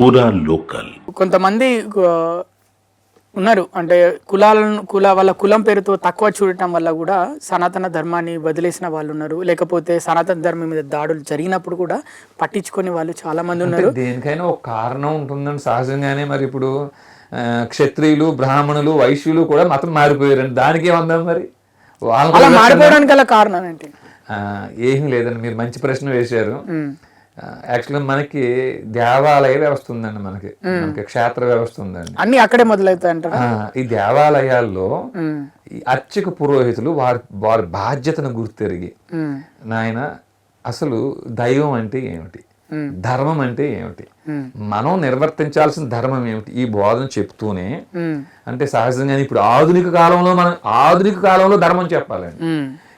పూరా లోకల్. కొంతమంది ఉన్నారు. అంటే కులాలను కుల వాళ్ళ కులం పేరుతో తక్కువ చూడటం వల్ల కూడా సనాతన ధర్మాన్ని వదిలేసిన వాళ్ళు ఉన్నారు. లేకపోతే సనాతన ధర్మం మీద దాడులు జరిగినప్పుడు కూడా పట్టించుకొని వాళ్ళు చాలా మంది ఉన్నారు. దేనికైనా ఒక కారణం ఉంటుందండి సహజంగానే మరి ఇప్పుడు క్షత్రియులు బ్రాహ్మణులు వైశ్యులు కూడా మతం మారిపోయారండి. దానికి ఏమందాం మరి? వాళ్ళ అలా మారిపోవడానికి గల కారణం ఏంటి? ఏమీ లేదండి. మీరు మంచి ప్రశ్న వేశారు. యాక్చువల్గా మనకి దేవాలయ వ్యవస్థ ఉందండి మనకి. మనకి క్షేత్ర వ్యవస్థ ఉందండి. అన్ని అక్కడే మొదలవుతాయి అంటారా ఆ, ఈ దేవాలయాల్లో అర్చక పురోహితులు వారి వారి బాధ్యతను గుర్తెరిగి నాయన అసలు దైవం అంటే ఏమిటి? ధర్మం అంటే ఏమిటి? మనం నిర్వర్తించాల్సిన ధర్మం ఏమిటి? ఈ బోధన చెప్తూనే అంటే సహజంగానే ఇప్పుడు ఆధునిక కాలంలో మనం ఆధునిక కాలంలో ధర్మం చెప్పాలండి.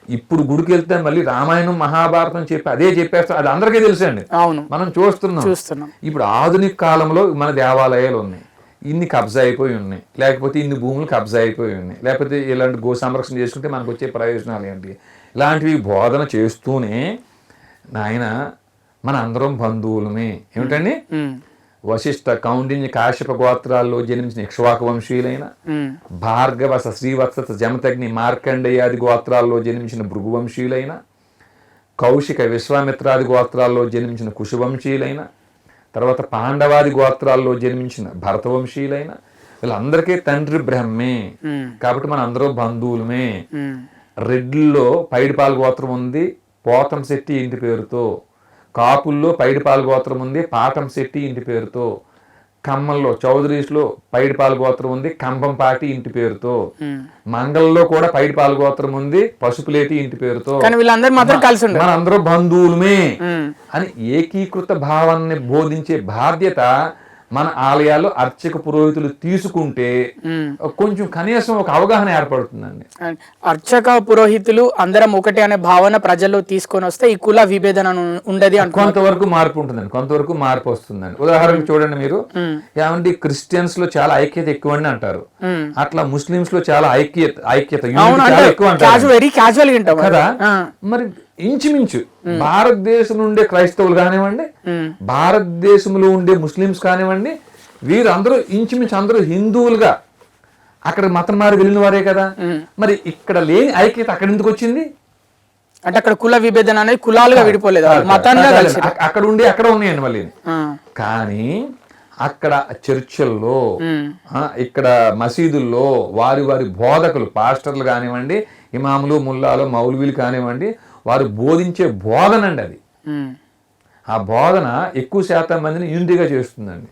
ఇప్పుడు గుడికి వెళ్తే మళ్ళీ రామాయణం మహాభారతం చెప్పి అదే చెప్పేస్తాం అది అందరికీ తెలుసండి. అవును. మనం చూస్తున్నాం. చూస్తున్నాం. ఇప్పుడు ఆధునిక కాలంలో మన దేవాలయాలు ఉన్నాయి. ఇన్ని కబ్జా అయిపోయి ఉన్నాయి. లేకపోతే ఇన్ని భూములు కబ్జా అయిపోయి ఉన్నాయి. లేకపోతే ఇలాంటి గో సంరక్షణ చేసుకుంటే మనకు వచ్చే ప్రయోజనాలు ఏంటి? ఇలాంటివి బోధన చేస్తూనే నాయన మన అందరం బంధువులమే. ఏమిటండి? వశిష్ఠ కౌండిన్య కాశ్యప గోత్రాల్లో జన్మించిన ఇక్ష్వాక వంశీయులైన భార్గవ శ్రీవత్స జమతగ్ని మార్కండేయాది గోత్రాల్లో జన్మించిన భృగువంశీయులైన కౌశిక విశ్వామిత్రాది గోత్రాల్లో జన్మించిన కుశవంశీయులైన తర్వాత పాండవాది గోత్రాల్లో జన్మించిన భరతవంశీయులైన వీళ్ళందరికీ తండ్రి బ్రహ్మే. కాబట్టి మన అందరూ బంధువులమే. రెడ్డిల్లో పైడిపాల గోత్రం ఉంది పోతం శెట్టి ఇంటి పేరుతో. కాపుల్లో పైడిపాల గోత్రం ఉంది పాటం శెట్టి ఇంటి పేరుతో. కమ్మల్లో చౌదరీస్లో పైడిపాల గోత్రం ఉంది కంభంపాటి ఇంటి పేరుతో. మంగళలో కూడా పైడిపాల గోత్రం ఉంది పసుపులేటి ఇంటి పేరుతో. మనందరూ బంధువులమే. అని ఏకీకృత భావాన్ని బోధించే బాధ్యత మన ఆలయాల్లో అర్చక పురోహితులు తీసుకుంటే. కొంచెం కనీసం ఒక అవగాహన ఏర్పడుతుందండి. అర్చక పురోహితులు అందరం ఒకటే అనే భావన ప్రజల్లో తీసుకొని వస్తే ఈ కుల విభేదన ఉండదు కొంతవరకు మార్పు ఉంటుందండి. కొంతవరకు మార్పు వస్తుందండి. ఉదాహరణకు చూడండి మీరు. ఏమంటే క్రిస్టియన్స్లో చాలా ఐక్యత ఎక్కువ అని అంటారు. అట్లా ముస్లిమ్స్లో చాలా ఐక్యత ఐక్యత. ఎక్కువ అంటారు. కదా? మరి ఇంచుమించు భారతదేశంలో ఉండే క్రైస్తవులు కానివ్వండి భారతదేశంలో ఉండే ముస్లిమ్స్ కానివ్వండి వీరందరూ ఇంచుమించు అందరూ హిందువులుగా అక్కడ మతం మారి వెళ్ళిన వారే కదా. మరి ఇక్కడ లేని ఐక్యత అక్కడ ఎందుకు వచ్చింది? అంటే అక్కడ కుల విభేదన అనేది కులాలుగా విడిపోలేదు. అక్కడ ఉండి అక్కడ ఉన్నాయండి మళ్ళీ. కానీ అక్కడ చర్చిల్లో ఇక్కడ మసీదుల్లో వారి వారి బోధకులు పాస్టర్లు కానివ్వండి ఇమాములు ముల్లాలు మౌలవీలు కానివ్వండి వారు బోధించే బోధన అండి అది ఆ బోధన ఎక్కువ శాతం మందిని యూనిటీగా చేస్తుందండి.